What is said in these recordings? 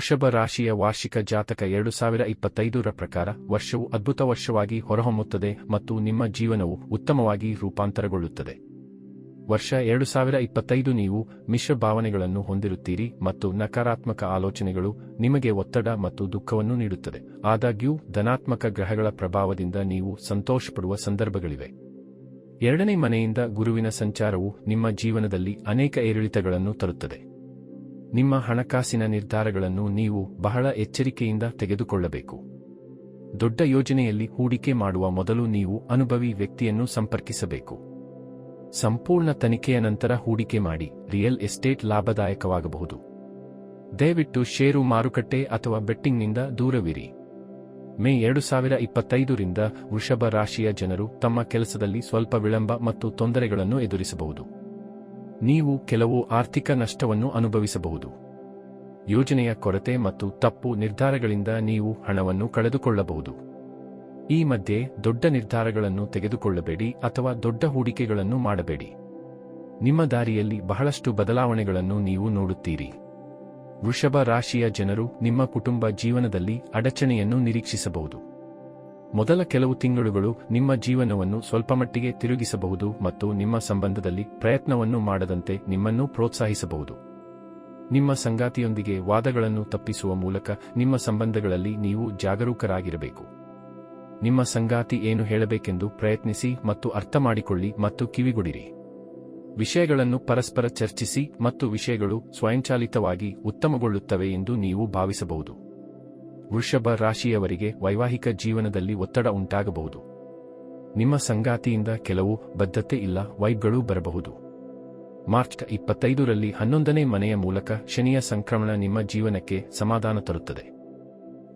ವೃಷಭ ರಾಶಿಯ ವಾರ್ಷಿಕ ಜಾತಕ ಎರಡು ಸಾವಿರ ಇಪ್ಪತ್ತೈದರ ಪ್ರಕಾರ ವರ್ಷವು ಅದ್ಭುತ ವರ್ಷವಾಗಿ ಹೊರಹೊಮ್ಮುತ್ತದೆ ಮತ್ತು ನಿಮ್ಮ ಜೀವನವು ಉತ್ತಮವಾಗಿ ರೂಪಾಂತರಗೊಳ್ಳುತ್ತದೆ. ವರ್ಷ ಎರಡು ಸಾವಿರ ಇಪ್ಪತ್ತೈದು ನೀವು ಮಿಶ್ರ ಭಾವನೆಗಳನ್ನು ಹೊಂದಿರುತ್ತೀರಿ ಮತ್ತು ನಕಾರಾತ್ಮಕ ಆಲೋಚನೆಗಳು ನಿಮಗೆ ಒತ್ತಡ ಮತ್ತು ದುಃಖವನ್ನು ನೀಡುತ್ತದೆ. ಆದಾಗ್ಯೂ, ಧನಾತ್ಮಕ ಗ್ರಹಗಳ ಪ್ರಭಾವದಿಂದ ನೀವು ಸಂತೋಷಪಡುವ ಸಂದರ್ಭಗಳಿವೆ. ಎರಡನೇ ಮನೆಯಿಂದ ಗುರುವಿನ ಸಂಚಾರವು ನಿಮ್ಮ ಜೀವನದಲ್ಲಿ ಅನೇಕ ಏರಿಳಿತಗಳನ್ನು ತರುತ್ತದೆ. ನಿಮ್ಮ ಹಣಕಾಸಿನ ನಿರ್ಧಾರಗಳನ್ನು ನೀವು ಬಹಳ ಎಚ್ಚರಿಕೆಯಿಂದ ತೆಗೆದುಕೊಳ್ಳಬೇಕು. ದೊಡ್ಡ ಯೋಜನೆಯಲ್ಲಿ ಹೂಡಿಕೆ ಮಾಡುವ ಮೊದಲು ನೀವು ಅನುಭವಿ ವ್ಯಕ್ತಿಯನ್ನು ಸಂಪರ್ಕಿಸಬೇಕು. ಸಂಪೂರ್ಣ ತನಿಖೆಯ ನಂತರ ಹೂಡಿಕೆ ಮಾಡಿ, ರಿಯಲ್ ಎಸ್ಟೇಟ್ ಲಾಭದಾಯಕವಾಗಬಹುದು. ದಯವಿಟ್ಟು ಷೇರು ಮಾರುಕಟ್ಟೆ ಅಥವಾ ಬೆಟ್ಟಿಂಗ್ನಿಂದ ದೂರವಿರಿ. ಮೇ ಎರಡು ಸಾವಿರ ಇಪ್ಪತ್ತೈದರಿಂದ ವೃಷಭ ರಾಶಿಯ ಜನರು ತಮ್ಮ ಕೆಲಸದಲ್ಲಿ ಸ್ವಲ್ಪ ವಿಳಂಬ ಮತ್ತು ತೊಂದರೆಗಳನ್ನು ಎದುರಿಸಬಹುದು. ನೀವು ಕೆಲವು ಆರ್ಥಿಕ ನಷ್ಟವನ್ನು ಅನುಭವಿಸಬಹುದು. ಯೋಜನೆಯ ಕೊರತೆ ಮತ್ತು ತಪ್ಪು ನಿರ್ಧಾರಗಳಿಂದ ನೀವು ಹಣವನ್ನು ಕಳೆದುಕೊಳ್ಳಬಹುದು. ಈ ಮಧ್ಯೆ ದೊಡ್ಡ ನಿರ್ಧಾರಗಳನ್ನು ತೆಗೆದುಕೊಳ್ಳಬೇಡಿ ಅಥವಾ ದೊಡ್ಡ ಹೂಡಿಕೆಗಳನ್ನು ಮಾಡಬೇಡಿ. ನಿಮ್ಮ ದಾರಿಯಲ್ಲಿ ಬಹಳಷ್ಟು ಬದಲಾವಣೆಗಳನ್ನು ನೀವು ನೋಡುತ್ತೀರಿ. ವೃಷಭ ರಾಶಿಯ ಜನರು ನಿಮ್ಮ ಕುಟುಂಬ ಜೀವನದಲ್ಲಿ ಅಡಚಣೆಯನ್ನು ನಿರೀಕ್ಷಿಸಬಹುದು. ಮೊದಲ ಕೆಲವು ತಿಂಗಳುಗಳು ನಿಮ್ಮ ಜೀವನವನ್ನು ಸ್ವಲ್ಪಮಟ್ಟಿಗೆ ತಿರುಗಿಸಬಹುದು ಮತ್ತು ನಿಮ್ಮ ಸಂಬಂಧದಲ್ಲಿ ಪ್ರಯತ್ನವನ್ನು ಮಾಡದಂತೆ ನಿಮ್ಮನ್ನು ಪ್ರೋತ್ಸಾಹಿಸಬಹುದು. ನಿಮ್ಮ ಸಂಗಾತಿಯೊಂದಿಗೆ ವಾದಗಳನ್ನು ತಪ್ಪಿಸುವ ಮೂಲಕ ನಿಮ್ಮ ಸಂಬಂಧಗಳಲ್ಲಿ ನೀವು ಜಾಗರೂಕರಾಗಿರಬೇಕು. ನಿಮ್ಮ ಸಂಗಾತಿ ಏನು ಹೇಳಬೇಕೆಂದು ಪ್ರಯತ್ನಿಸಿ ಮತ್ತು ಅರ್ಥಮಾಡಿಕೊಳ್ಳಿ ಮತ್ತು ಕಿವಿಗೊಡಿರಿ. ವಿಷಯಗಳನ್ನು ಪರಸ್ಪರ ಚರ್ಚಿಸಿ ಮತ್ತು ವಿಷಯಗಳು ಸ್ವಯಂಚಾಲಿತವಾಗಿ ಉತ್ತಮಗೊಳ್ಳುತ್ತವೆ ಎಂದು ನೀವು ಭಾವಿಸಬಹುದು. ವೃಷಭ ರಾಶಿಯವರಿಗೆ ವೈವಾಹಿಕ ಜೀವನದಲ್ಲಿ ಒತ್ತಡ ಉಂಟಾಗಬಹುದು. ನಿಮ್ಮ ಸಂಗಾತಿಯಿಂದ ಕೆಲವು ಬದ್ಧತೆ ಇಲ್ಲ, ವೈಬ್ಗಳು ಬರಬಹುದು. ಮಾರ್ಚ್ ಇಪ್ಪತ್ತೈದರಲ್ಲಿ ಹನ್ನೊಂದನೇ ಮನೆಯ ಮೂಲಕ ಶನಿಯ ಸಂಕ್ರಮಣ ನಿಮ್ಮ ಜೀವನಕ್ಕೆ ಸಮಾಧಾನ ತರುತ್ತದೆ.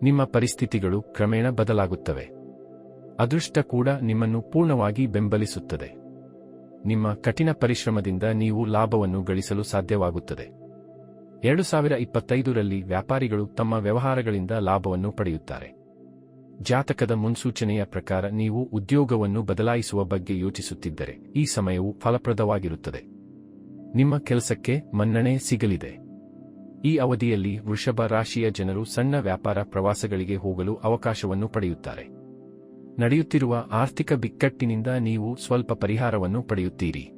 ನಿಮ್ಮ ಪರಿಸ್ಥಿತಿಗಳು ಕ್ರಮೇಣ ಬದಲಾಗುತ್ತವೆ. ಅದೃಷ್ಟ ಕೂಡ ನಿಮ್ಮನ್ನು ಪೂರ್ಣವಾಗಿ ಬೆಂಬಲಿಸುತ್ತದೆ. ನಿಮ್ಮ ಕಠಿಣ ಪರಿಶ್ರಮದಿಂದ ನೀವು ಲಾಭವನ್ನು ಗಳಿಸಲು ಸಾಧ್ಯವಾಗುತ್ತದೆ. ಎರಡು ಸಾವಿರ ಇಪ್ಪತ್ತೈದರಲ್ಲಿ ವ್ಯಾಪಾರಿಗಳು ತಮ್ಮ ವ್ಯವಹಾರಗಳಿಂದ ಲಾಭವನ್ನು ಪಡೆಯುತ್ತಾರೆ. ಜಾತಕದ ಮುನ್ಸೂಚನೆಯ ಪ್ರಕಾರ ನೀವು ಉದ್ಯೋಗವನ್ನು ಬದಲಾಯಿಸುವ ಬಗ್ಗೆ ಯೋಚಿಸುತ್ತಿದ್ದರೆ ಈ ಸಮಯವು ಫಲಪ್ರದವಾಗಿರುತ್ತದೆ. ನಿಮ್ಮ ಕೆಲಸಕ್ಕೆ ಮನ್ನಣೆ ಸಿಗಲಿದೆ. ಈ ಅವಧಿಯಲ್ಲಿ ವೃಷಭ ರಾಶಿಯ ಜನರು ಸಣ್ಣ ವ್ಯಾಪಾರ ಪ್ರವಾಸಗಳಿಗೆ ಹೋಗಲು ಅವಕಾಶವನ್ನು ಪಡೆಯುತ್ತಾರೆ. ನಡೆಯುತ್ತಿರುವ ಆರ್ಥಿಕ ಬಿಕ್ಕಟ್ಟಿನಿಂದ ನೀವು ಸ್ವಲ್ಪ ಪರಿಹಾರವನ್ನು ಪಡೆಯುತ್ತೀರಿ.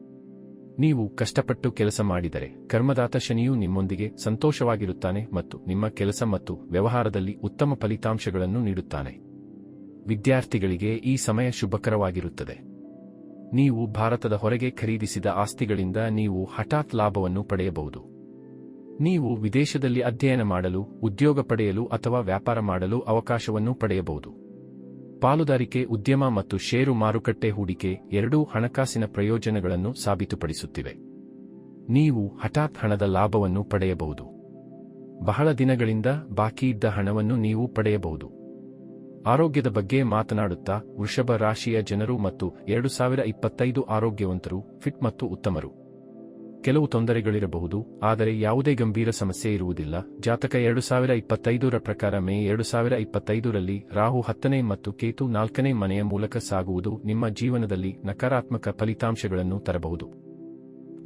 ನೀವು ಕಷ್ಟಪಟ್ಟು ಕೆಲಸ ಮಾಡಿದರೆ ಕರ್ಮದಾತ ಶನಿಯು ನಿಮ್ಮೊಂದಿಗೆ ಸಂತೋಷವಾಗಿರುತ್ತಾನೆ ಮತ್ತು ನಿಮ್ಮ ಕೆಲಸ ಮತ್ತು ವ್ಯವಹಾರದಲ್ಲಿ ಉತ್ತಮ ಫಲಿತಾಂಶಗಳನ್ನು ನೀಡುತ್ತಾನೆ. ವಿದ್ಯಾರ್ಥಿಗಳಿಗೆ ಈ ಸಮಯ ಶುಭಕರವಾಗಿರುತ್ತದೆ. ನೀವು ಭಾರತದ ಹೊರಗೆ ಖರೀದಿಸಿದ ಆಸ್ತಿಗಳಿಂದ ನೀವು ಹಠಾತ್ ಲಾಭವನ್ನು ಪಡೆಯಬಹುದು. ನೀವು ವಿದೇಶದಲ್ಲಿ ಅಧ್ಯಯನ ಮಾಡಲು, ಉದ್ಯೋಗ ಪಡೆಯಲು ಅಥವಾ ವ್ಯಾಪಾರ ಮಾಡಲು ಅವಕಾಶವನ್ನು ಪಡೆಯಬಹುದು. ಪಾಲುದಾರಿಕೆ, ಉದ್ಯಮ ಮತ್ತು ಷೇರು ಮಾರುಕಟ್ಟೆ ಹೂಡಿಕೆ ಎರಡೂ ಹಣಕಾಸಿನ ಪ್ರಯೋಜನಗಳನ್ನು ಸಾಬೀತುಪಡಿಸುತ್ತಿವೆ. ನೀವು ಹಠಾತ್ ಹಣದ ಲಾಭವನ್ನು ಪಡೆಯಬಹುದು. ಬಹಳ ದಿನಗಳಿಂದ ಬಾಕಿಯಿದ್ದ ಹಣವನ್ನು ನೀವು ಪಡೆಯಬಹುದು. ಆರೋಗ್ಯದ ಬಗ್ಗೆ ಮಾತನಾಡುತ್ತಾ ವೃಷಭ ರಾಶಿಯ ಜನರು ಮತ್ತು ಎರಡು ಸಾವಿರ ಇಪ್ಪತ್ತೈದು ಆರೋಗ್ಯವಂತರು, ಫಿಟ್ ಮತ್ತು ಉತ್ತಮರು. ಕೆಲವು ತೊಂದರೆಗಳಿರಬಹುದು, ಆದರೆ ಯಾವುದೇ ಗಂಭೀರ ಸಮಸ್ಯೆ ಇರುವುದಿಲ್ಲ. ಜಾತಕ ಎರಡು ಸಾವಿರ ಇಪ್ಪತ್ತೈದರ ಪ್ರಕಾರ ಮೇ ಎರಡು ಸಾವಿರ ಇಪ್ಪತ್ತೈದರಲ್ಲಿ ರಾಹು ಹತ್ತನೇ ಮತ್ತು ಕೇತು ನಾಲ್ಕನೇ ಮನೆಯ ಮೂಲಕ ಸಾಗುವುದು ನಿಮ್ಮ ಜೀವನದಲ್ಲಿ ನಕಾರಾತ್ಮಕ ಫಲಿತಾಂಶಗಳನ್ನು ತರಬಹುದು.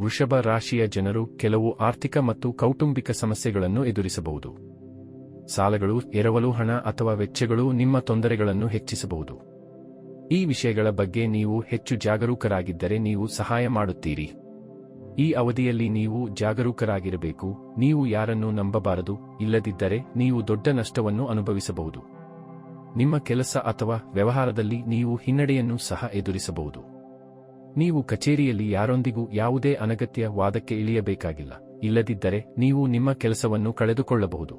ವೃಷಭ ರಾಶಿಯ ಜನರು ಕೆಲವು ಆರ್ಥಿಕ ಮತ್ತು ಕೌಟುಂಬಿಕ ಸಮಸ್ಯೆಗಳನ್ನು ಎದುರಿಸಬಹುದು. ಸಾಲಗಳು, ಎರವಲು, ಹಣ ಅಥವಾ ವೆಚ್ಚಗಳು ನಿಮ್ಮ ತೊಂದರೆಗಳನ್ನು ಹೆಚ್ಚಿಸಬಹುದು. ಈ ವಿಷಯಗಳ ಬಗ್ಗೆ ನೀವು ಹೆಚ್ಚು ಜಾಗರೂಕರಾಗಿದ್ದರೆ ನೀವು ಸಹಾಯ ಮಾಡುತ್ತೀರಿ. ಈ ಅವಧಿಯಲ್ಲಿ ನೀವು ಜಾಗರೂಕರಾಗಿರಬೇಕು, ನೀವು ಯಾರನ್ನು ನಂಬಬಾರದು, ಇಲ್ಲದಿದ್ದರೆ ನೀವು ದೊಡ್ಡ ನಷ್ಟವನ್ನು ಅನುಭವಿಸಬಹುದು. ನಿಮ್ಮ ಕೆಲಸ ಅಥವಾ ವ್ಯವಹಾರದಲ್ಲಿ ನೀವು ಹಿನ್ನಡೆಯನ್ನು ಸಹ ಎದುರಿಸಬಹುದು. ನೀವು ಕಚೇರಿಯಲ್ಲಿ ಯಾರೊಂದಿಗೂ ಯಾವುದೇ ಅನಗತ್ಯ ವಾದಕ್ಕೆ ಇಳಿಯಬೇಕಾಗಿಲ್ಲ, ಇಲ್ಲದಿದ್ದರೆ ನೀವು ನಿಮ್ಮ ಕೆಲಸವನ್ನು ಕಳೆದುಕೊಳ್ಳಬಹುದು.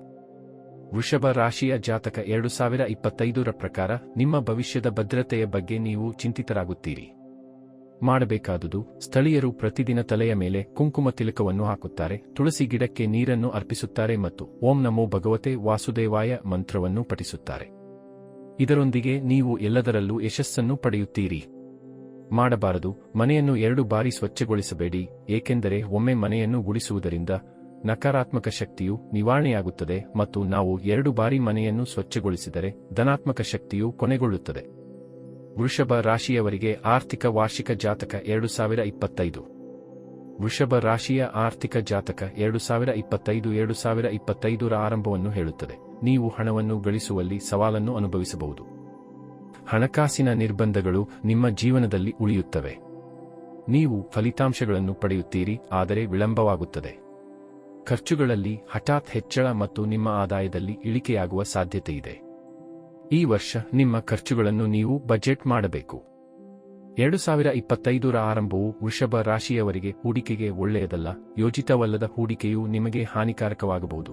ವೃಷಭ ರಾಶಿಯ ಜಾತಕ ಎರಡು ಸಾವಿರ ಇಪ್ಪತ್ತೈದರ ಪ್ರಕಾರ ನಿಮ್ಮ ಭವಿಷ್ಯದ ಭದ್ರತೆಯ ಬಗ್ಗೆ ನೀವು ಚಿಂತಿತರಾಗುತ್ತೀರಿ. ಮಾಡಬೇಕಾದುದು ಸ್ಥಳೀಯರು ಪ್ರತಿದಿನ ತಲೆಯ ಮೇಲೆ ಕುಂಕುಮ ತಿಲಕವನ್ನು ಹಾಕುತ್ತಾರೆ, ತುಳಸಿ ಗಿಡಕ್ಕೆ ನೀರನ್ನು ಅರ್ಪಿಸುತ್ತಾರೆ ಮತ್ತು ಓಂ ನಮೋ ಭಗವತೆ ವಾಸುದೇವಾಯ ಮಂತ್ರವನ್ನು ಪಠಿಸುತ್ತಾರೆ. ಇದರೊಂದಿಗೆ ನೀವು ಎಲ್ಲದರಲ್ಲೂ ಯಶಸ್ಸನ್ನು ಪಡೆಯುತ್ತೀರಿ. ಮಾಡಬಾರದು, ಮನೆಯನ್ನು ಎರಡು ಬಾರಿ ಸ್ವಚ್ಛಗೊಳಿಸಬೇಡಿ, ಏಕೆಂದರೆ ಒಮ್ಮೆ ಮನೆಯನ್ನು ಗುಡಿಸುವುದರಿಂದ ನಕಾರಾತ್ಮಕ ಶಕ್ತಿಯು ನಿವಾರಣೆಯಾಗುತ್ತದೆ ಮತ್ತು ನಾವು ಎರಡು ಬಾರಿ ಮನೆಯನ್ನು ಸ್ವಚ್ಛಗೊಳಿಸಿದರೆ ಧನಾತ್ಮಕ ಶಕ್ತಿಯು ಕೊನೆಗೊಳ್ಳುತ್ತದೆ. ವೃಷಭ ರಾಶಿಯವರಿಗೆ ಆರ್ಥಿಕ ವಾರ್ಷಿಕ ಜಾತಕ ಎರಡು ಸಾವಿರ ಇಪ್ಪತ್ತೈದು. ವೃಷಭ ರಾಶಿಯ ಆರ್ಥಿಕ ಜಾತಕ ಎರಡು ಸಾವಿರ ಇಪ್ಪತ್ತೈದು ಎರಡು ಸಾವಿರ ಇಪ್ಪತ್ತೈದರ ಆರಂಭವನ್ನು ಹೇಳುತ್ತದೆ. ನೀವು ಹಣವನ್ನು ಗಳಿಸುವಲ್ಲಿ ಸವಾಲನ್ನು ಅನುಭವಿಸಬಹುದು. ಹಣಕಾಸಿನ ನಿರ್ಬಂಧಗಳು ನಿಮ್ಮ ಜೀವನದಲ್ಲಿ ಉಳಿಯುತ್ತವೆ. ನೀವು ಫಲಿತಾಂಶಗಳನ್ನು ಪಡೆಯುತ್ತೀರಿ, ಆದರೆ ವಿಳಂಬವಾಗುತ್ತದೆ. ಖರ್ಚುಗಳಲ್ಲಿ ಹಠಾತ್ ಹೆಚ್ಚಳ ಮತ್ತು ನಿಮ್ಮ ಆದಾಯದಲ್ಲಿ ಇಳಿಕೆಯಾಗುವ ಸಾಧ್ಯತೆಯಿದೆ. ಈ ವರ್ಷ ನಿಮ್ಮ ಖರ್ಚುಗಳನ್ನು ನೀವು ಬಜೆಟ್ ಮಾಡಬೇಕು. ಎರಡು ಸಾವಿರ ಇಪ್ಪತ್ತೈದರ ಆರಂಭವು ವೃಷಭ ರಾಶಿಯವರಿಗೆ ಹೂಡಿಕೆಗೆ ಒಳ್ಳೆಯದಲ್ಲ, ಯೋಜಿತವಲ್ಲದ ಹೂಡಿಕೆಯು ನಿಮಗೆ ಹಾನಿಕಾರಕವಾಗಬಹುದು.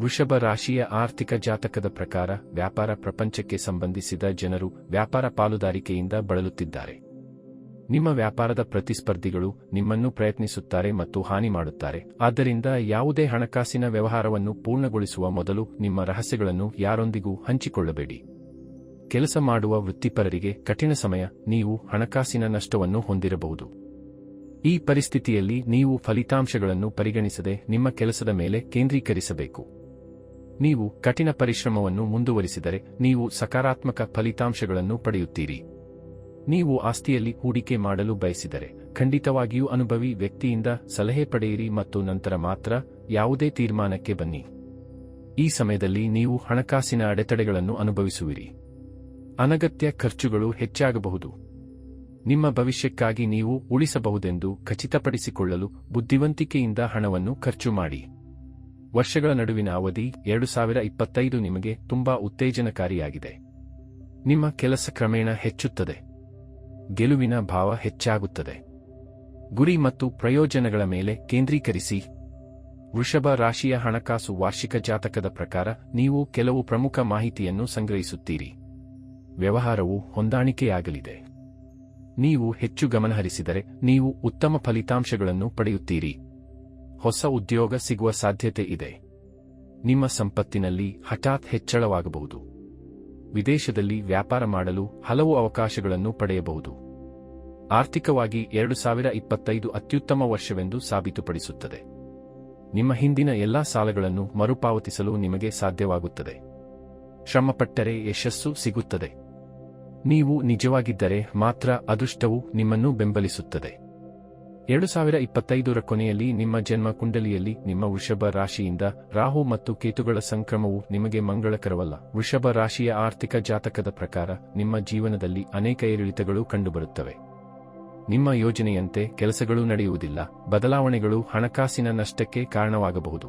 ವೃಷಭ ರಾಶಿಯ ಆರ್ಥಿಕ ಜಾತಕದ ಪ್ರಕಾರ ವ್ಯಾಪಾರ ಪ್ರಪಂಚಕ್ಕೆ ಸಂಬಂಧಿಸಿದ ಜನರು ವ್ಯಾಪಾರ ಪಾಲುದಾರಿಕೆಯಿಂದ ಬಳಲುತ್ತಿದ್ದಾರೆ. ನಿಮ್ಮ ವ್ಯಾಪಾರದ ಪ್ರತಿಸ್ಪರ್ಧಿಗಳು ನಿಮ್ಮನ್ನು ಪ್ರಯತ್ನಿಸುತ್ತಾರೆ ಮತ್ತು ಹಾನಿ ಮಾಡುತ್ತಾರೆ. ಆದ್ದರಿಂದ ಯಾವುದೇ ಹಣಕಾಸಿನ ವ್ಯವಹಾರವನ್ನು ಪೂರ್ಣಗೊಳಿಸುವ ಮೊದಲು ನಿಮ್ಮ ರಹಸ್ಯಗಳನ್ನು ಯಾರೊಂದಿಗೂ ಹಂಚಿಕೊಳ್ಳಬೇಡಿ. ಕೆಲಸ ಮಾಡುವ ವೃತ್ತಿಪರರಿಗೆ ಕಠಿಣ ಸಮಯ, ನೀವು ಹಣಕಾಸಿನ ನಷ್ಟವನ್ನು ಹೊಂದಿರಬಹುದು. ಈ ಪರಿಸ್ಥಿತಿಯಲ್ಲಿ ನೀವು ಫಲಿತಾಂಶಗಳನ್ನು ಪರಿಗಣಿಸದೆ ನಿಮ್ಮ ಕೆಲಸದ ಮೇಲೆ ಕೇಂದ್ರೀಕರಿಸಬೇಕು. ನೀವು ಕಠಿಣ ಪರಿಶ್ರಮವನ್ನು ಮುಂದುವರಿಸಿದರೆ ನೀವು ಸಕಾರಾತ್ಮಕ ಫಲಿತಾಂಶಗಳನ್ನು ಪಡೆಯುತ್ತೀರಿ. ನೀವು ಆಸ್ತಿಯಲ್ಲಿ ಹೂಡಿಕೆ ಮಾಡಲು ಬಯಸಿದರೆ ಖಂಡಿತವಾಗಿಯೂ ಅನುಭವಿ ವ್ಯಕ್ತಿಯಿಂದ ಸಲಹೆ ಪಡೆಯಿರಿ ಮತ್ತು ನಂತರ ಮಾತ್ರ ಯಾವುದೇ ತೀರ್ಮಾನಕ್ಕೆ ಬನ್ನಿ. ಈ ಸಮಯದಲ್ಲಿ ನೀವು ಹಣಕಾಸಿನ ಅಡೆತಡೆಗಳನ್ನು ಅನುಭವಿಸುವಿರಿ. ಅನಗತ್ಯ ಖರ್ಚುಗಳು ಹೆಚ್ಚಾಗಬಹುದು. ನಿಮ್ಮ ಭವಿಷ್ಯಕ್ಕಾಗಿ ನೀವು ಉಳಿಸಬಹುದೆಂದು ಖಚಿತಪಡಿಸಿಕೊಳ್ಳಲು ಬುದ್ಧಿವಂತಿಕೆಯಿಂದ ಹಣವನ್ನು ಖರ್ಚು ಮಾಡಿ. ವರ್ಷಗಳ ನಡುವಿನ ಅವಧಿ ಎರಡು ಸಾವಿರ ಇಪ್ಪತ್ತೈದು ನಿಮಗೆ ತುಂಬಾ ಉತ್ತೇಜನಕಾರಿಯಾಗಿದೆ. ನಿಮ್ಮ ಕೆಲಸ ಕ್ರಮೇಣ ಹೆಚ್ಚುತ್ತದೆ. ಗೆಲುವಿನ ಭಾವ ಹೆಚ್ಚಾಗುತ್ತದೆ. ಗುರಿ ಮತ್ತು ಪ್ರಯೋಜನಗಳ ಮೇಲೆ ಕೇಂದ್ರೀಕರಿಸಿ. ವೃಷಭ ರಾಶಿಯ ಹಣಕಾಸು ವಾರ್ಷಿಕ ಜಾತಕದ ಪ್ರಕಾರ ನೀವು ಕೆಲವು ಪ್ರಮುಖ ಮಾಹಿತಿಯನ್ನು ಸಂಗ್ರಹಿಸುತ್ತೀರಿ. ವ್ಯವಹಾರವು ಹೊಂದಾಣಿಕೆಯಾಗಲಿದೆ. ನೀವು ಹೆಚ್ಚು ಗಮನಹರಿಸಿದರೆ ನೀವು ಉತ್ತಮ ಫಲಿತಾಂಶಗಳನ್ನು ಪಡೆಯುತ್ತೀರಿ. ಹೊಸ ಉದ್ಯೋಗ ಸಿಗುವ ಸಾಧ್ಯತೆ ಇದೆ. ನಿಮ್ಮ ಸಂಪತ್ತಿನಲ್ಲಿ ಹಠಾತ್ ಹೆಚ್ಚಳವಾಗಬಹುದು. ವಿದೇಶದಲ್ಲಿ ವ್ಯಾಪಾರ ಮಾಡಲು ಹಲವು ಅವಕಾಶಗಳನ್ನು ಪಡೆಯಬಹುದು. ಆರ್ಥಿಕವಾಗಿ ಎರಡು ಸಾವಿರ ಇಪ್ಪತ್ತೈದು ಅತ್ಯುತ್ತಮ ವರ್ಷವೆಂದು ಸಾಬೀತುಪಡಿಸುತ್ತದೆ. ನಿಮ್ಮ ಹಿಂದಿನ ಎಲ್ಲಾ ಸಾಲಗಳನ್ನು ಮರುಪಾವತಿಸಲು ನಿಮಗೆ ಸಾಧ್ಯವಾಗುತ್ತದೆ. ಶ್ರಮಪಟ್ಟರೆ ಯಶಸ್ಸು ಸಿಗುತ್ತದೆ. ನೀವು ನಿಜವಾಗಿದ್ದರೆ ಮಾತ್ರ ಅದೃಷ್ಟವು ನಿಮ್ಮನ್ನು ಬೆಂಬಲಿಸುತ್ತದೆ. ಎರಡು ಸಾವಿರ ಇಪ್ಪತ್ತೈದರ ಕೊನೆಯಲ್ಲಿ ನಿಮ್ಮ ಜನ್ಮ ಕುಂಡಲಿಯಲ್ಲಿ ನಿಮ್ಮ ವೃಷಭ ರಾಶಿಯಿಂದ ರಾಹು ಮತ್ತು ಕೇತುಗಳ ಸಂಕ್ರಮವು ನಿಮಗೆ ಮಂಗಳಕರವಲ್ಲ. ವೃಷಭ ರಾಶಿಯ ಆರ್ಥಿಕ ಜಾತಕದ ಪ್ರಕಾರ ನಿಮ್ಮ ಜೀವನದಲ್ಲಿ ಅನೇಕ ಏರಿಳಿತಗಳು ಕಂಡುಬರುತ್ತವೆ. ನಿಮ್ಮ ಯೋಜನೆಯಂತೆ ಕೆಲಸಗಳು ನಡೆಯುವುದಿಲ್ಲ. ಬದಲಾವಣೆಗಳು ಹಣಕಾಸಿನ ನಷ್ಟಕ್ಕೆ ಕಾರಣವಾಗಬಹುದು.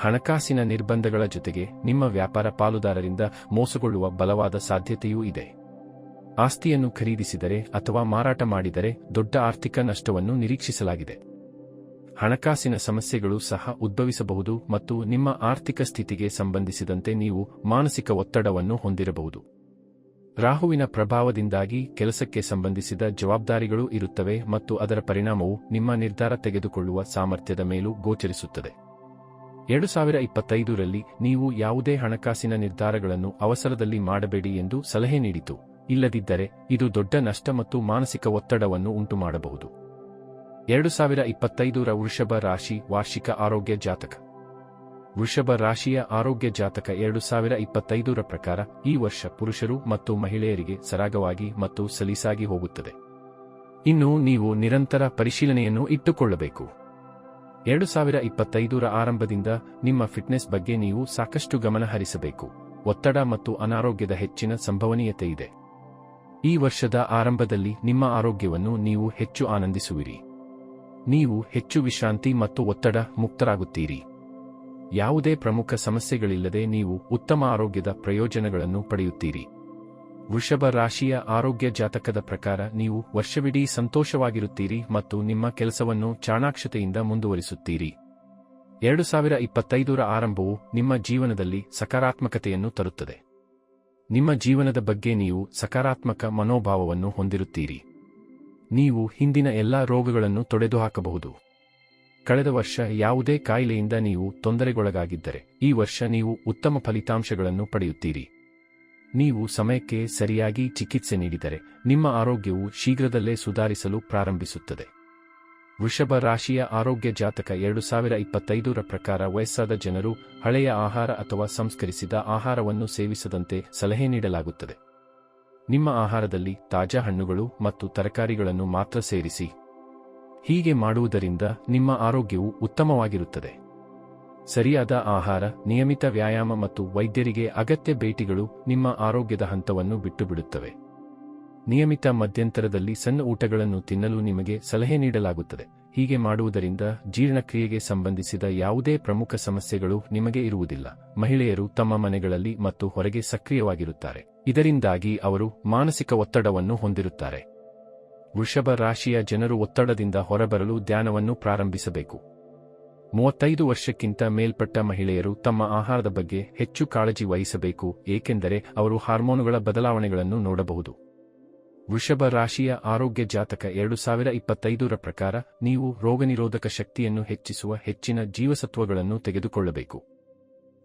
ಹಣಕಾಸಿನ ನಿರ್ಬಂಧಗಳ ಜೊತೆಗೆ ನಿಮ್ಮ ವ್ಯಾಪಾರ ಪಾಲುದಾರರಿಂದ ಮೋಸಗೊಳ್ಳುವ ಬಲವಾದ ಸಾಧ್ಯತೆಯೂ ಇದೆ. ಆಸ್ತಿಯನ್ನು ಖರೀದಿಸಿದರೆ ಅಥವಾ ಮಾರಾಟ ಮಾಡಿದರೆ ದೊಡ್ಡ ಆರ್ಥಿಕ ನಷ್ಟವನ್ನು ನಿರೀಕ್ಷಿಸಲಾಗಿದೆ. ಹಣಕಾಸಿನ ಸಮಸ್ಯೆಗಳು ಸಹ ಉದ್ಭವಿಸಬಹುದು ಮತ್ತು ನಿಮ್ಮ ಆರ್ಥಿಕ ಸ್ಥಿತಿಗೆ ಸಂಬಂಧಿಸಿದಂತೆ ನೀವು ಮಾನಸಿಕ ಒತ್ತಡವನ್ನು ಹೊಂದಿರಬಹುದು. ರಾಹುವಿನ ಪ್ರಭಾವದಿಂದಾಗಿ ಕೆಲಸಕ್ಕೆ ಸಂಬಂಧಿಸಿದ ಜವಾಬ್ದಾರಿಗಳು ಇರುತ್ತವೆ ಮತ್ತು ಅದರ ಪರಿಣಾಮವು ನಿಮ್ಮ ನಿರ್ಧಾರ ತೆಗೆದುಕೊಳ್ಳುವ ಸಾಮರ್ಥ್ಯದ ಮೇಲೂ ಗೋಚರಿಸುತ್ತದೆ. ಎರಡು ಸಾವಿರ ಇಪ್ಪತ್ತೈದರಲ್ಲಿ ನೀವು ಯಾವುದೇ ಹಣಕಾಸಿನ ನಿರ್ಧಾರಗಳನ್ನು ಅವಸರದಲ್ಲಿ ಮಾಡಬೇಡಿ ಎಂದು ಸಲಹೆ ನೀಡಿತು. ಇಲ್ಲದಿದ್ದರೆ ಇದು ದೊಡ್ಡ ನಷ್ಟ ಮತ್ತು ಮಾನಸಿಕ ಒತ್ತಡವನ್ನು ಉಂಟುಮಾಡಬಹುದು. ಎರಡು ಸಾವಿರ ಇಪ್ಪತ್ತೈದರ ವೃಷಭ ರಾಶಿ ವಾರ್ಷಿಕ ಆರೋಗ್ಯ ಜಾತಕ. ವೃಷಭ ರಾಶಿಯ ಆರೋಗ್ಯ ಜಾತಕ ಎರಡು ಸಾವಿರ ಇಪ್ಪತ್ತೈದರ ಪ್ರಕಾರ ಈ ವರ್ಷ ಪುರುಷರು ಮತ್ತು ಮಹಿಳೆಯರಿಗೆ ಸರಾಗವಾಗಿ ಮತ್ತು ಸಲೀಸಾಗಿ ಹೋಗುತ್ತದೆ. ಇನ್ನು ನೀವು ನಿರಂತರ ಪರಿಶೀಲನೆಯನ್ನು ಇಟ್ಟುಕೊಳ್ಳಬೇಕು. ಎರಡು ಸಾವಿರ ಇಪ್ಪತ್ತೈದರ ಆರಂಭದಿಂದ ನಿಮ್ಮ ಫಿಟ್ನೆಸ್ ಬಗ್ಗೆ ನೀವು ಸಾಕಷ್ಟು ಗಮನ ಹರಿಸಬೇಕು ಒತ್ತಡ ಮತ್ತು ಅನಾರೋಗ್ಯದ ಹೆಚ್ಚಿನ ಸಂಭವನೀಯತೆಯಿದೆ ಈ ವರ್ಷದ ಆರಂಭದಲ್ಲಿ ನಿಮ್ಮ ಆರೋಗ್ಯವನ್ನು ನೀವು ಹೆಚ್ಚು ಆನಂದಿಸುವಿರಿ. ನೀವು ಹೆಚ್ಚು ವಿಶ್ರಾಂತಿ ಮತ್ತು ಒತ್ತಡ ಮುಕ್ತರಾಗುತ್ತೀರಿ. ಯಾವುದೇ ಪ್ರಮುಖ ಸಮಸ್ಯೆಗಳಿಲ್ಲದೆ ನೀವು ಉತ್ತಮ ಆರೋಗ್ಯದ ಪ್ರಯೋಜನಗಳನ್ನು ಪಡೆಯುತ್ತೀರಿ. ವೃಷಭ ರಾಶಿಯ ಆರೋಗ್ಯ ಜಾತಕದ ಪ್ರಕಾರ ನೀವು ವರ್ಷವಿಡೀ ಸಂತೋಷವಾಗಿರುತ್ತೀರಿ ಮತ್ತು ನಿಮ್ಮ ಕೆಲಸವನ್ನು ಚಾಣಾಕ್ಷತೆಯಿಂದ ಮುಂದುವರಿಸುತ್ತೀರಿ. ಎರಡು ಸಾವಿರ ಇಪ್ಪತ್ತೈದರ ಆರಂಭವು ನಿಮ್ಮ ಜೀವನದಲ್ಲಿ ಸಕಾರಾತ್ಮಕತೆಯನ್ನು ತರುತ್ತದೆ. ನಿಮ್ಮ ಜೀವನದ ಬಗ್ಗೆ ನೀವು ಸಕಾರಾತ್ಮಕ ಮನೋಭಾವವನ್ನು ಹೊಂದಿರುತ್ತೀರಿ. ನೀವು ಹಿಂದಿನ ಎಲ್ಲಾ ರೋಗಗಳನ್ನು ತೊಡೆದುಹಾಕಬಹುದು. ಕಳೆದ ವರ್ಷ ಯಾವುದೇ ಕಾಯಿಲೆಯಿಂದ ನೀವು ತೊಂದರೆಗೊಳಗಾಗಿದ್ದರೆ, ಈ ವರ್ಷ ನೀವು ಉತ್ತಮ ಫಲಿತಾಂಶಗಳನ್ನು ಪಡೆಯುತ್ತೀರಿ. ನೀವು ಸಮಯಕ್ಕೆ ಸರಿಯಾಗಿ ಚಿಕಿತ್ಸೆ ನೀಡಿದರೆ, ನಿಮ್ಮ ಆರೋಗ್ಯವು ಶೀಘ್ರದಲ್ಲೇ ಸುಧಾರಿಸಲು ಪ್ರಾರಂಭಿಸುತ್ತದೆ. ವೃಷಭ ರಾಶಿಯ ಆರೋಗ್ಯ ಜಾತಕ ಎರಡು ಸಾವಿರ ಇಪ್ಪತ್ತೈದರ ಪ್ರಕಾರ ವಯಸ್ಸಾದ ಜನರು ಹಳೆಯ ಆಹಾರ ಅಥವಾ ಸಂಸ್ಕರಿಸಿದ ಆಹಾರವನ್ನು ಸೇವಿಸದಂತೆ ಸಲಹೆ ನೀಡಲಾಗುತ್ತದೆ. ನಿಮ್ಮ ಆಹಾರದಲ್ಲಿ ತಾಜಾ ಹಣ್ಣುಗಳು ಮತ್ತು ತರಕಾರಿಗಳನ್ನು ಮಾತ್ರ ಸೇರಿಸಿ. ಹೀಗೆ ಮಾಡುವುದರಿಂದ ನಿಮ್ಮ ಆರೋಗ್ಯವು ಉತ್ತಮವಾಗಿರುತ್ತದೆ. ಸರಿಯಾದ ಆಹಾರ, ನಿಯಮಿತ ವ್ಯಾಯಾಮ ಮತ್ತು ವೈದ್ಯರಿಗೆ ಅಗತ್ಯ ಭೇಟಿಗಳು ನಿಮ್ಮ ಆರೋಗ್ಯದ ಹಂತವನ್ನು ಬಿಟ್ಟುಬಿಡುತ್ತವೆ. ನಿಯಮಿತ ಮಧ್ಯಂತರದಲ್ಲಿ ಸಣ್ಣ ಊಟಗಳನ್ನು ತಿನ್ನಲು ನಿಮಗೆ ಸಲಹೆ ನೀಡಲಾಗುತ್ತದೆ. ಹೀಗೆ ಮಾಡುವುದರಿಂದ ಜೀರ್ಣಕ್ರಿಯೆಗೆ ಸಂಬಂಧಿಸಿದ ಯಾವುದೇ ಪ್ರಮುಖ ಸಮಸ್ಯೆಗಳು ನಿಮಗೆ ಇರುವುದಿಲ್ಲ. ಮಹಿಳೆಯರು ತಮ್ಮ ಮನೆಗಳಲ್ಲಿ ಮತ್ತು ಹೊರಗೆ ಸಕ್ರಿಯವಾಗಿರುತ್ತಾರೆ. ಇದರಿಂದಾಗಿ ಅವರು ಮಾನಸಿಕ ಒತ್ತಡವನ್ನು ಹೊಂದಿರುತ್ತಾರೆ. ವೃಷಭ ರಾಶಿಯ ಜನರು ಒತ್ತಡದಿಂದ ಹೊರಬರಲು ಧ್ಯಾನವನ್ನು ಪ್ರಾರಂಭಿಸಬೇಕು. ಮೂವತ್ತೈದು ವರ್ಷಕ್ಕಿಂತ ಮೇಲ್ಪಟ್ಟ ಮಹಿಳೆಯರು ತಮ್ಮ ಆಹಾರದ ಬಗ್ಗೆ ಹೆಚ್ಚು ಕಾಳಜಿ ವಹಿಸಬೇಕು, ಏಕೆಂದರೆ ಅವರು ಹಾರ್ಮೋನುಗಳ ಬದಲಾವಣೆಗಳನ್ನು ನೋಡಬಹುದು. ವೃಷಭ ರಾಶಿಯ ಆರೋಗ್ಯ ಜಾತಕ ಎರಡು ಸಾವಿರ ಇಪ್ಪತ್ತೈದರ ಪ್ರಕಾರ ನೀವು ರೋಗನಿರೋಧಕ ಶಕ್ತಿಯನ್ನು ಹೆಚ್ಚಿಸುವ ಹೆಚ್ಚಿನ ಜೀವಸತ್ವಗಳನ್ನು ತೆಗೆದುಕೊಳ್ಳಬೇಕು.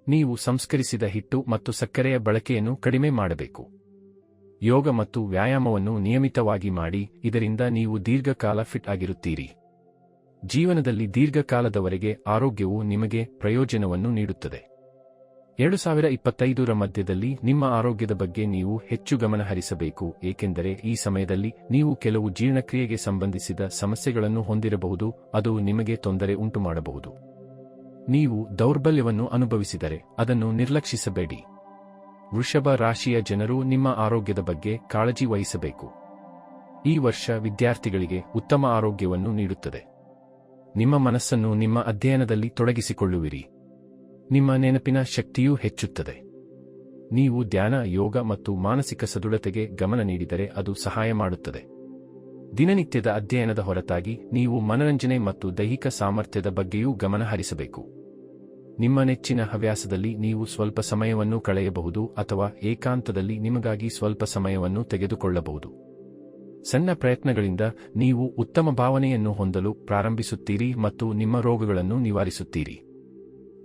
ನೀವು ಸಂಸ್ಕರಿಸಿದ ಹಿಟ್ಟು ಮತ್ತು ಸಕ್ಕರೆಯ ಬಳಕೆಯನ್ನು ಕಡಿಮೆ ಮಾಡಬೇಕು. ಯೋಗ ಮತ್ತು ವ್ಯಾಯಾಮವನ್ನು ನಿಯಮಿತವಾಗಿ ಮಾಡಿ, ಇದರಿಂದ ನೀವು ದೀರ್ಘಕಾಲ ಫಿಟ್ ಆಗಿರುತ್ತೀರಿ. ಜೀವನದಲ್ಲಿ ದೀರ್ಘಕಾಲದವರೆಗೆ ಆರೋಗ್ಯವು ನಿಮಗೆ ಪ್ರಯೋಜನವನ್ನು ನೀಡುತ್ತದೆ. ಎರಡು ಸಾವಿರ ಇಪ್ಪತ್ತೈದರ ಮಧ್ಯದಲ್ಲಿ ನಿಮ್ಮ ಆರೋಗ್ಯದ ಬಗ್ಗೆ ನೀವು ಹೆಚ್ಚು ಗಮನ ಹರಿಸಬೇಕು ಏಕೆಂದರೆ ಈ ಸಮಯದಲ್ಲಿ ನೀವು ಕೆಲವು ಜೀರ್ಣಕ್ರಿಯೆಗೆ ಸಂಬಂಧಿಸಿದ ಸಮಸ್ಯೆಗಳನ್ನು ಹೊಂದಿರಬಹುದು, ಅದು ನಿಮಗೆ ತೊಂದರೆ ಉಂಟುಮಾಡಬಹುದು. ನೀವು ದೌರ್ಬಲ್ಯವನ್ನು ಅನುಭವಿಸಿದರೆ ಅದನ್ನು ನಿರ್ಲಕ್ಷಿಸಬೇಡಿ. ವೃಷಭ ರಾಶಿಯ ಜನರು ನಿಮ್ಮ ಆರೋಗ್ಯದ ಬಗ್ಗೆ ಕಾಳಜಿ ವಹಿಸಬೇಕು. ಈ ವರ್ಷ ವಿದ್ಯಾರ್ಥಿಗಳಿಗೆ ಉತ್ತಮ ಆರೋಗ್ಯವನ್ನು ನೀಡುತ್ತದೆ. ನಿಮ್ಮ ಮನಸ್ಸನ್ನು ನಿಮ್ಮ ಅಧ್ಯಯನದಲ್ಲಿ ತೊಡಗಿಸಿಕೊಳ್ಳುವಿರಿ. ನಿಮ್ಮ ನೆನಪಿನ ಶಕ್ತಿಯೂ ಹೆಚ್ಚುತ್ತದೆ. ನೀವು ಧ್ಯಾನ, ಯೋಗ ಮತ್ತು ಮಾನಸಿಕ ಸದೃಢತೆಗೆ ಗಮನ ನೀಡಿದರೆ ಅದು ಸಹಾಯ ಮಾಡುತ್ತದೆ. ದಿನನಿತ್ಯದ ಅಧ್ಯಯನದ ಹೊರತಾಗಿ ನೀವು ಮನರಂಜನೆ ಮತ್ತು ದೈಹಿಕ ಸಾಮರ್ಥ್ಯದ ಬಗ್ಗೆಯೂ ಗಮನ ಹರಿಸಬೇಕು. ನಿಮ್ಮ ನೆಚ್ಚಿನ ಹವ್ಯಾಸದಲ್ಲಿ ನೀವು ಸ್ವಲ್ಪ ಸಮಯವನ್ನು ಕಳೆಯಬಹುದು ಅಥವಾ ಏಕಾಂತದಲ್ಲಿ ನಿಮಗಾಗಿ ಸ್ವಲ್ಪ ಸಮಯವನ್ನು ತೆಗೆದುಕೊಳ್ಳಬಹುದು. ಸಣ್ಣ ಪ್ರಯತ್ನಗಳಿಂದ ನೀವು ಉತ್ತಮ ಭಾವನೆಯನ್ನು ಹೊಂದಲು ಪ್ರಾರಂಭಿಸುತ್ತೀರಿ ಮತ್ತು ನಿಮ್ಮ ರೋಗಗಳನ್ನು ನಿವಾರಿಸುತ್ತೀರಿ.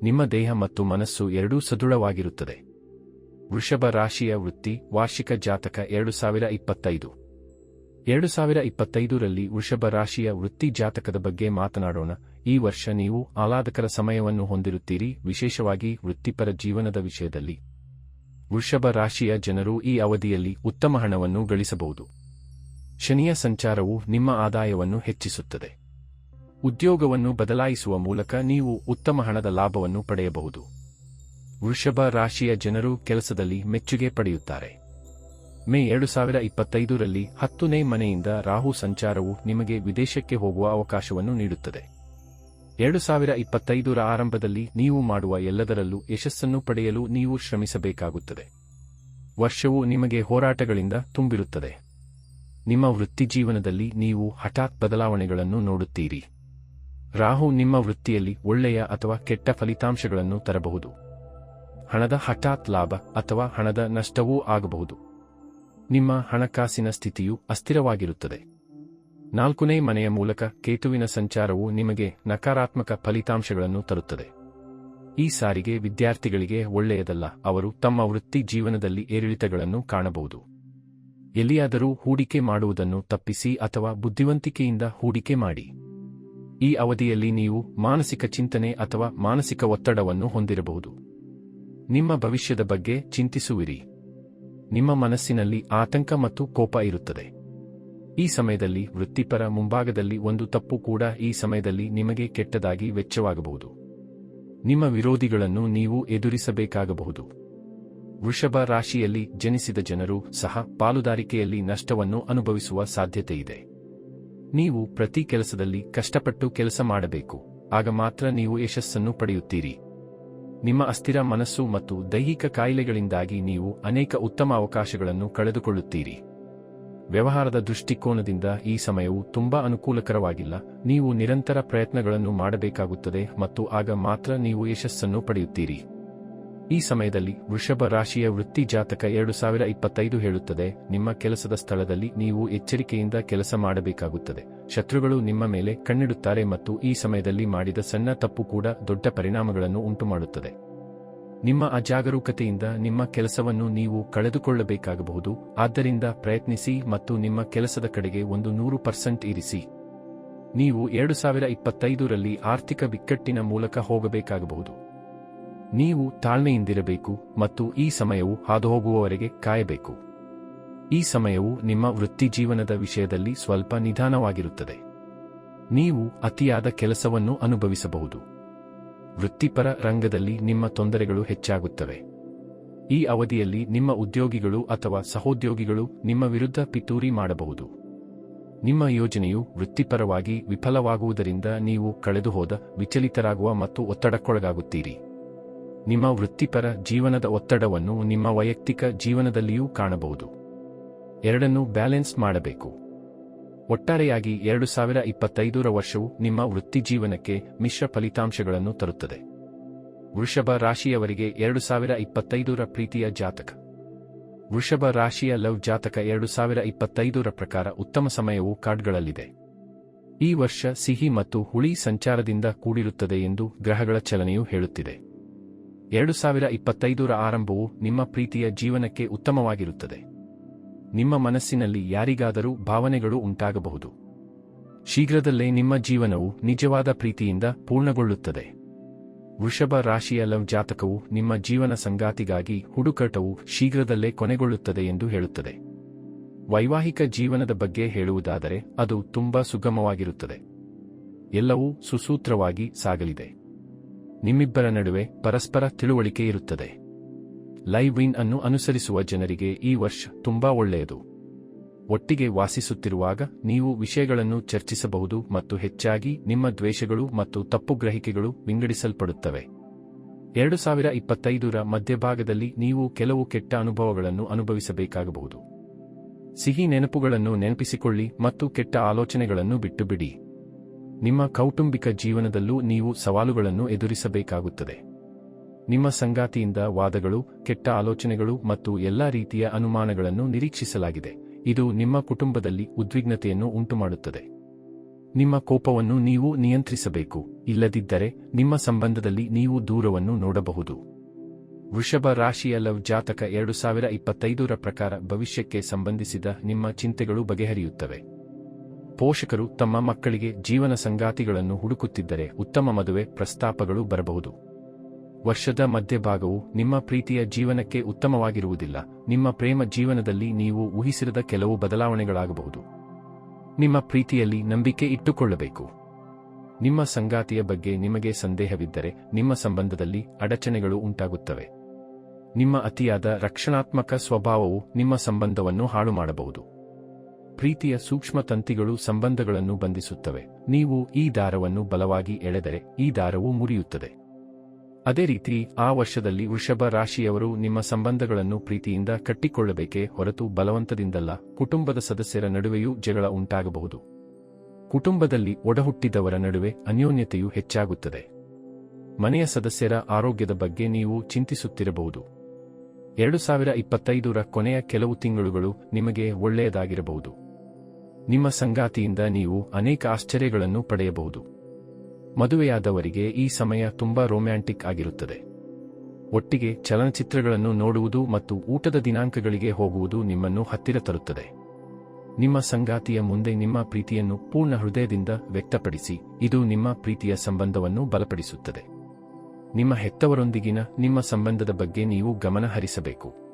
ನಿಮ್ಮ ದೇಹ ಮತ್ತು ಮನಸ್ಸು ಎರಡೂ ಸದೃಢವಾಗಿರುತ್ತದೆ. ವೃಷಭ ರಾಶಿಯ ವೃತ್ತಿ, ವಾರ್ಷಿಕ ಜಾತಕ ಎರಡು ಸಾವಿರ ಇಪ್ಪತ್ತೈದು. ಎರಡು ಸಾವಿರ ಇಪ್ಪತ್ತೈದರಲ್ಲಿ ವೃಷಭ ರಾಶಿಯ ವೃತ್ತಿ ಜಾತಕದ ಬಗ್ಗೆ ಮಾತನಾಡೋಣ. ಈ ವರ್ಷ ನೀವು ಆಹ್ಲಾದಕರ ಸಮಯವನ್ನು ಹೊಂದಿರುತ್ತೀರಿ, ವಿಶೇಷವಾಗಿ ವೃತ್ತಿಪರ ಜೀವನದ ವಿಷಯದಲ್ಲಿ. ವೃಷಭ ರಾಶಿಯ ಜನರು ಈ ಅವಧಿಯಲ್ಲಿ ಉತ್ತಮ ಹಣವನ್ನು ಗಳಿಸಬಹುದು. ಶನಿಯ ಸಂಚಾರವು ನಿಮ್ಮ ಆದಾಯವನ್ನು ಹೆಚ್ಚಿಸುತ್ತದೆ. ಉದ್ಯೋಗವನ್ನು ಬದಲಾಯಿಸುವ ಮೂಲಕ ನೀವು ಉತ್ತಮ ಹಣದ ಲಾಭವನ್ನು ಪಡೆಯಬಹುದು. ವೃಷಭ ರಾಶಿಯ ಜನರು ಕೆಲಸದಲ್ಲಿ ಮೆಚ್ಚುಗೆ ಪಡೆಯುತ್ತಾರೆ. ಮೇ ಎರಡು ಸಾವಿರ ಇಪ್ಪತ್ತೈದರಲ್ಲಿ ಹತ್ತನೇ ಮನೆಯಿಂದ ರಾಹು ಸಂಚಾರವು ನಿಮಗೆ ವಿದೇಶಕ್ಕೆ ಹೋಗುವ ಅವಕಾಶವನ್ನು ನೀಡುತ್ತದೆ. ಎರಡು ಸಾವಿರ ಇಪ್ಪತ್ತೈದರ ಆರಂಭದಲ್ಲಿ ನೀವು ಮಾಡುವ ಎಲ್ಲದರಲ್ಲೂ ಯಶಸ್ಸನ್ನು ಪಡೆಯಲು ನೀವು ಶ್ರಮಿಸಬೇಕಾಗುತ್ತದೆ. ವರ್ಷವು ನಿಮಗೆ ಹೋರಾಟಗಳಿಂದ ತುಂಬಿರುತ್ತದೆ. ನಿಮ್ಮ ವೃತ್ತಿಜೀವನದಲ್ಲಿ ನೀವು ಹಠಾತ್ ಬದಲಾವಣೆಗಳನ್ನು ನೋಡುತ್ತೀರಿ. ರಾಹು ನಿಮ್ಮ ವೃತ್ತಿಯಲ್ಲಿ ಒಳ್ಳೆಯ ಅಥವಾ ಕೆಟ್ಟ ಫಲಿತಾಂಶಗಳನ್ನು ತರಬಹುದು. ಹಣದ ಹಠಾತ್ ಲಾಭ ಅಥವಾ ಹಣದ ನಷ್ಟವೂ ಆಗಬಹುದು. ನಿಮ್ಮ ಹಣಕಾಸಿನ ಸ್ಥಿತಿಯು ಅಸ್ಥಿರವಾಗಿರುತ್ತದೆ. ನಾಲ್ಕನೇ ಮನೆಯ ಮೂಲಕ ಕೇತುವಿನ ಸಂಚಾರವು ನಿಮಗೆ ನಕಾರಾತ್ಮಕ ಫಲಿತಾಂಶಗಳನ್ನು ತರುತ್ತದೆ. ಈ ಸಾರಿಗೆ ವಿದ್ಯಾರ್ಥಿಗಳಿಗೆ ಒಳ್ಳೆಯದಲ್ಲ, ಅವರು ತಮ್ಮ ವೃತ್ತಿ ಜೀವನದಲ್ಲಿ ಏರಿಳಿತಗಳನ್ನು ಕಾಣಬಹುದು. ಎಲ್ಲಿಯಾದರೂ ಹೂಡಿಕೆ ಮಾಡುವುದನ್ನು ತಪ್ಪಿಸಿ ಅಥವಾ ಬುದ್ಧಿವಂತಿಕೆಯಿಂದ ಹೂಡಿಕೆ ಮಾಡಿ. ಈ ಅವಧಿಯಲ್ಲಿ ನೀವು ಮಾನಸಿಕ ಚಿಂತನೆ ಅಥವಾ ಮಾನಸಿಕ ಒತ್ತಡವನ್ನು ಹೊಂದಿರಬಹುದು. ನಿಮ್ಮ ಭವಿಷ್ಯದ ಬಗ್ಗೆ ಚಿಂತಿಸುವಿರಿ. ನಿಮ್ಮ ಮನಸ್ಸಿನಲ್ಲಿ ಆತಂಕ ಮತ್ತು ಕೋಪ ಇರುತ್ತದೆ. ಈ ಸಮಯದಲ್ಲಿ ವೃತ್ತಿಪರ ಮುಂಭಾಗದಲ್ಲಿ ಒಂದು ತಪ್ಪು ಕೂಡ ಈ ಸಮಯದಲ್ಲಿ ನಿಮಗೆ ಕೆಟ್ಟದಾಗಿ ವೆಚ್ಚವಾಗಬಹುದು. ನಿಮ್ಮ ವಿರೋಧಿಗಳನ್ನು ನೀವು ಎದುರಿಸಬೇಕಾಗಬಹುದು. ವೃಷಭ ರಾಶಿಯಲ್ಲಿ ಜನಿಸಿದ ಜನರು ಸಹ ಪಾಲುದಾರಿಕೆಯಲ್ಲಿ ನಷ್ಟವನ್ನು ಅನುಭವಿಸುವ ಸಾಧ್ಯತೆಯಿದೆ. ನೀವು ಪ್ರತಿ ಕೆಲಸದಲ್ಲಿ ಕಷ್ಟಪಟ್ಟು ಕೆಲಸ ಮಾಡಬೇಕು. ಆಗ ಮಾತ್ರ ನೀವು ಯಶಸ್ಸನ್ನು ಪಡೆಯುತ್ತೀರಿ. ನಿಮ್ಮ ಅಸ್ಥಿರ ಮನಸ್ಸು ಮತ್ತು ದೈಹಿಕ ಕಾಯಿಲೆಗಳಿಂದಾಗಿ ನೀವು ಅನೇಕ ಉತ್ತಮ ಅವಕಾಶಗಳನ್ನು ಕಳೆದುಕೊಳ್ಳುತ್ತೀರಿ. ವ್ಯವಹಾರದ ದೃಷ್ಟಿಕೋನದಿಂದ ಈ ಸಮಯವು ತುಂಬಾ ಅನುಕೂಲಕರವಾಗಿಲ್ಲ. ನೀವು ನಿರಂತರ ಪ್ರಯತ್ನಗಳನ್ನು ಮಾಡಬೇಕಾಗುತ್ತದೆ ಮತ್ತು ಆಗ ಮಾತ್ರ ನೀವು ಯಶಸ್ಸನ್ನು ಪಡೆಯುತ್ತೀರಿ. ಈ ಸಮಯದಲ್ಲಿ ವೃಷಭ ರಾಶಿಯ ವೃತ್ತಿ ಜಾತಕ ಎರಡು ಸಾವಿರ ಇಪ್ಪತ್ತೈದು ಹೇಳುತ್ತದೆ. ನಿಮ್ಮ ಕೆಲಸದ ಸ್ಥಳದಲ್ಲಿ ನೀವು ಎಚ್ಚರಿಕೆಯಿಂದ ಕೆಲಸ ಮಾಡಬೇಕಾಗುತ್ತದೆ. ಶತ್ರುಗಳು ನಿಮ್ಮ ಮೇಲೆ ಕಣ್ಣಿಡುತ್ತಾರೆ ಮತ್ತು ಈ ಸಮಯದಲ್ಲಿ ಮಾಡಿದ ಸಣ್ಣ ತಪ್ಪು ಕೂಡ ದೊಡ್ಡ ಪರಿಣಾಮಗಳನ್ನು ಉಂಟುಮಾಡುತ್ತದೆ. ನಿಮ್ಮ ಅಜಾಗರೂಕತೆಯಿಂದ ನಿಮ್ಮ ಕೆಲಸವನ್ನು ನೀವು ಕಳೆದುಕೊಳ್ಳಬೇಕಾಗಬಹುದು. ಆದ್ದರಿಂದ ಪ್ರಯತ್ನಿಸಿ ಮತ್ತು ನಿಮ್ಮ ಕೆಲಸದ ಕಡೆಗೆ ಒಂದು ನೂರು ಪರ್ಸೆಂಟ್ ಇರಿಸಿ. ನೀವು ಎರಡು ಸಾವಿರ ಇಪ್ಪತ್ತೈದರಲ್ಲಿ ಆರ್ಥಿಕ ಬಿಕ್ಕಟ್ಟಿನ ಮೂಲಕ ಹೋಗಬೇಕಾಗಬಹುದು. ನೀವು ತಾಳ್ಮೆಯಿಂದಿರಬೇಕು ಮತ್ತು ಈ ಸಮಯವು ಹಾದುಹೋಗುವವರೆಗೆ ಕಾಯಬೇಕು. ಈ ಸಮಯವು ನಿಮ್ಮ ವೃತ್ತಿಜೀವನದ ವಿಷಯದಲ್ಲಿ ಸ್ವಲ್ಪ ನಿಧಾನವಾಗಿರುತ್ತದೆ. ನೀವು ಅತಿಯಾದ ಕೆಲಸವನ್ನು ಅನುಭವಿಸಬಹುದು. ವೃತ್ತಿಪರ ರಂಗದಲ್ಲಿ ನಿಮ್ಮ ತೊಂದರೆಗಳು ಹೆಚ್ಚಾಗುತ್ತವೆ. ಈ ಅವಧಿಯಲ್ಲಿ ನಿಮ್ಮ ಉದ್ಯೋಗಿಗಳು ಅಥವಾ ಸಹೋದ್ಯೋಗಿಗಳು ನಿಮ್ಮ ವಿರುದ್ಧ ಪಿತೂರಿ ಮಾಡಬಹುದು. ನಿಮ್ಮ ಯೋಜನೆಯು ವೃತ್ತಿಪರವಾಗಿ ವಿಫಲವಾಗುವುದರಿಂದ ನೀವು ಕಳೆದುಹೋದ ವಿಚಲಿತರಾಗುವ ಮತ್ತು ಒತ್ತಡಕ್ಕೊಳಗಾಗುತ್ತೀರಿ. ನಿಮ್ಮ ವೃತ್ತಿಪರ ಜೀವನದ ಒತ್ತಡವನ್ನು ನಿಮ್ಮ ವೈಯಕ್ತಿಕ ಜೀವನದಲ್ಲಿಯೂ ಕಾಣಬಹುದು. ಎರಡನ್ನೂ ಬ್ಯಾಲೆನ್ಸ್ ಮಾಡಬೇಕು. ಒಟ್ಟಾರೆಯಾಗಿ ಎರಡು ಸಾವಿರ ಇಪ್ಪತ್ತೈದರ ವರ್ಷವು ನಿಮ್ಮ ವೃತ್ತಿಜೀವನಕ್ಕೆ ಮಿಶ್ರ ಫಲಿತಾಂಶಗಳನ್ನು ತರುತ್ತದೆ. ವೃಷಭ ರಾಶಿಯವರಿಗೆ ಎರಡು ಸಾವಿರ ಇಪ್ಪತ್ತೈದರ ಪ್ರೀತಿಯ ಜಾತಕ. ವೃಷಭ ರಾಶಿಯ ಲವ್ ಜಾತಕ ಎರಡು ಸಾವಿರ ಇಪ್ಪತ್ತೈದರ ಪ್ರಕಾರ ಉತ್ತಮ ಸಮಯವು ಕಾರ್ಡ್ಗಳಲ್ಲಿದೆ ಈ ವರ್ಷ ಸಿಹಿ ಮತ್ತು ಹುಳಿ ಸಂಚಾರದಿಂದ ಕೂಡಿರುತ್ತದೆ ಎಂದು ಗ್ರಹಗಳ ಚಲನೆಯು ಹೇಳುತ್ತಿದೆ. ಎರಡು ಸಾವಿರ ಇಪ್ಪತ್ತೈದರ ಆರಂಭವು ನಿಮ್ಮ ಪ್ರೀತಿಯ ಜೀವನಕ್ಕೆ ಉತ್ತಮವಾಗಿರುತ್ತದೆ. ನಿಮ್ಮ ಮನಸ್ಸಿನಲ್ಲಿ ಯಾರಿಗಾದರೂ ಭಾವನೆಗಳು ಉಂಟಾಗಬಹುದು. ಶೀಘ್ರದಲ್ಲೇ ನಿಮ್ಮ ಜೀವನವು ನಿಜವಾದ ಪ್ರೀತಿಯಿಂದ ಪೂರ್ಣಗೊಳ್ಳುತ್ತದೆ. ವೃಷಭ ರಾಶಿಯ ಲವ್ ಜಾತಕವು ನಿಮ್ಮ ಜೀವನ ಸಂಗಾತಿಗಾಗಿ ಹುಡುಕಾಟವು ಶೀಘ್ರದಲ್ಲೇ ಕೊನೆಗೊಳ್ಳುತ್ತದೆ ಎಂದು ಹೇಳುತ್ತದೆ. ವೈವಾಹಿಕ ಜೀವನದ ಬಗ್ಗೆ ಹೇಳುವುದಾದರೆ ಅದು ತುಂಬಾ ಸುಗಮವಾಗಿರುತ್ತದೆ. ಎಲ್ಲವೂ ಸುಸೂತ್ರವಾಗಿ ಸಾಗಲಿದೆ. ನಿಮ್ಮಿಬ್ಬರ ನಡುವೆ ಪರಸ್ಪರ ತಿಳುವಳಿಕೆ ಇರುತ್ತದೆ. ಲೈವ್ ವಿನ್ ಅನ್ನು ಅನುಸರಿಸುವ ಜನರಿಗೆ ಈ ವರ್ಷ ತುಂಬಾ ಒಳ್ಳೆಯದು. ಒಟ್ಟಿಗೆ ವಾಸಿಸುತ್ತಿರುವಾಗ ನೀವು ವಿಷಯಗಳನ್ನು ಚರ್ಚಿಸಬಹುದು ಮತ್ತು ಹೆಚ್ಚಾಗಿ ನಿಮ್ಮ ದ್ವೇಷಗಳು ಮತ್ತು ತಪ್ಪು ಗ್ರಹಿಕೆಗಳು ವಿಂಗಡಿಸಲ್ಪಡುತ್ತವೆ. ಎರಡು ಸಾವಿರ ಇಪ್ಪತ್ತೈದರ ಮಧ್ಯಭಾಗದಲ್ಲಿ ನೀವು ಕೆಲವು ಕೆಟ್ಟ ಅನುಭವಗಳನ್ನು ಅನುಭವಿಸಬೇಕಾಗಬಹುದು. ಸಿಹಿ ನೆನಪುಗಳನ್ನು ನೆನಪಿಸಿಕೊಳ್ಳಿ ಮತ್ತು ಕೆಟ್ಟ ಆಲೋಚನೆಗಳನ್ನು ಬಿಟ್ಟುಬಿಡಿ. ನಿಮ್ಮ ಕೌಟುಂಬಿಕ ಜೀವನದಲ್ಲೂ ನೀವು ಸವಾಲುಗಳನ್ನು ಎದುರಿಸಬೇಕಾಗುತ್ತದೆ. ನಿಮ್ಮ ಸಂಗಾತಿಯಿಂದ ವಾದಗಳು, ಕೆಟ್ಟ ಆಲೋಚನೆಗಳು ಮತ್ತು ಎಲ್ಲಾ ರೀತಿಯ ಅನುಮಾನಗಳನ್ನು ನಿರೀಕ್ಷಿಸಲಾಗಿದೆ. ಇದು ನಿಮ್ಮ ಕುಟುಂಬದಲ್ಲಿ ಉದ್ವಿಗ್ನತೆಯನ್ನು ಉಂಟುಮಾಡುತ್ತದೆ. ನಿಮ್ಮ ಕೋಪವನ್ನು ನೀವು ನಿಯಂತ್ರಿಸಬೇಕು. ಇಲ್ಲದಿದ್ದರೆ ನಿಮ್ಮ ಸಂಬಂಧದಲ್ಲಿ ನೀವು ದೂರವನ್ನು ನೋಡಬಹುದು. ವೃಷಭ ರಾಶಿಯ ಲವ್ ಜಾತಕ ಎರಡು ಸಾವಿರ ಇಪ್ಪತ್ತೈದರ ಪ್ರಕಾರ ಭವಿಷ್ಯಕ್ಕೆ ಸಂಬಂಧಿಸಿದ ನಿಮ್ಮ ಚಿಂತೆಗಳು ಬಗೆಹರಿಯುತ್ತವೆ. ಪೋಷಕರು ತಮ್ಮ ಮಕ್ಕಳಿಗೆ ಜೀವನ ಸಂಗಾತಿಗಳನ್ನು ಹುಡುಕುತ್ತಿದ್ದರೆ ಉತ್ತಮ ಮದುವೆ ಪ್ರಸ್ತಾಪಗಳು ಬರಬಹುದು. ವರ್ಷದ ಮಧ್ಯಭಾಗವು ನಿಮ್ಮ ಪ್ರೀತಿಯ ಜೀವನಕ್ಕೆ ಉತ್ತಮವಾಗಿರುವುದಿಲ್ಲ. ನಿಮ್ಮ ಪ್ರೇಮ ಜೀವನದಲ್ಲಿ ನೀವು ಊಹಿಸಿರದ ಕೆಲವು ಬದಲಾವಣೆಗಳಾಗಬಹುದು. ನಿಮ್ಮ ಪ್ರೀತಿಯಲ್ಲಿ ನಂಬಿಕೆ ಇಟ್ಟುಕೊಳ್ಳಬೇಕು. ನಿಮ್ಮ ಸಂಗಾತಿಯ ಬಗ್ಗೆ ನಿಮಗೆ ಸಂದೇಹವಿದ್ದರೆ ನಿಮ್ಮ ಸಂಬಂಧದಲ್ಲಿ ಅಡಚಣೆಗಳು ಉಂಟಾಗುತ್ತವೆ. ನಿಮ್ಮ ಅತಿಯಾದ ರಕ್ಷಣಾತ್ಮಕ ಸ್ವಭಾವವು ನಿಮ್ಮ ಸಂಬಂಧವನ್ನು ಹಾಳು ಮಾಡಬಹುದು ಪ್ರೀತಿಯ ಸೂಕ್ಷ್ಮ ತಂತಿಗಳು ಸಂಬಂಧಗಳನ್ನು ಬಂಧಿಸುತ್ತವೆ. ನೀವು ಈ ದಾರವನ್ನು ಬಲವಾಗಿ ಎಳೆದರೆ ಈ ದಾರವು ಮುರಿಯುತ್ತದೆ. ಅದೇ ರೀತಿ, ಆ ವರ್ಷದಲ್ಲಿ ವೃಷಭ ರಾಶಿಯವರು ನಿಮ್ಮ ಸಂಬಂಧಗಳನ್ನು ಪ್ರೀತಿಯಿಂದ ಕಟ್ಟಿಕೊಳ್ಳಬೇಕೇ ಹೊರತು ಬಲವಂತದಿಂದಲ್ಲ, ಕುಟುಂಬದ ಸದಸ್ಯರ ನಡುವೆಯೂ ಜಗಳ ಉಂಟಾಗಬಹುದು. ಕುಟುಂಬದಲ್ಲಿ ಒಡಹುಟ್ಟಿದವರ ನಡುವೆ ಅನ್ಯೋನ್ಯತೆಯು ಹೆಚ್ಚಾಗುತ್ತದೆ. ಮನೆಯ ಸದಸ್ಯರ ಆರೋಗ್ಯದ ಬಗ್ಗೆ ನೀವು ಚಿಂತಿಸುತ್ತಿರಬಹುದು. ಎರಡು ಸಾವಿರ ಇಪ್ಪತ್ತೈದರ ಕೊನೆಯ ಕೆಲವು ತಿಂಗಳುಗಳು ನಿಮಗೆ ಒಳ್ಳೆಯದಾಗಿರಬಹುದು. ನಿಮ್ಮ ಸಂಗಾತಿಯಿಂದ ನೀವು ಅನೇಕ ಆಶ್ಚರ್ಯಗಳನ್ನು ಪಡೆಯಬಹುದು. ಮದುವೆಯಾದವರಿಗೆ ಈ ಸಮಯ ತುಂಬಾ ರೊಮ್ಯಾಂಟಿಕ್ ಆಗಿರುತ್ತದೆ. ಒಟ್ಟಿಗೆ ಚಲನಚಿತ್ರಗಳನ್ನು ನೋಡುವುದು ಮತ್ತು ಊಟದ ದಿನಾಂಕಗಳಿಗೆ ಹೋಗುವುದು ನಿಮ್ಮನ್ನು ಹತ್ತಿರ ತರುತ್ತದೆ. ನಿಮ್ಮ ಸಂಗಾತಿಯ ಮುಂದೆ ನಿಮ್ಮ ಪ್ರೀತಿಯನ್ನು ಪೂರ್ಣ ಹೃದಯದಿಂದ ವ್ಯಕ್ತಪಡಿಸಿ, ಇದು ನಿಮ್ಮ ಪ್ರೀತಿಯ ಸಂಬಂಧವನ್ನು ಬಲಪಡಿಸುತ್ತದೆ. ನಿಮ್ಮ ಹೆತ್ತವರೊಂದಿಗಿನ ನಿಮ್ಮ ಸಂಬಂಧದ ಬಗ್ಗೆ ನೀವು ಗಮನ ಹರಿಸಬೇಕು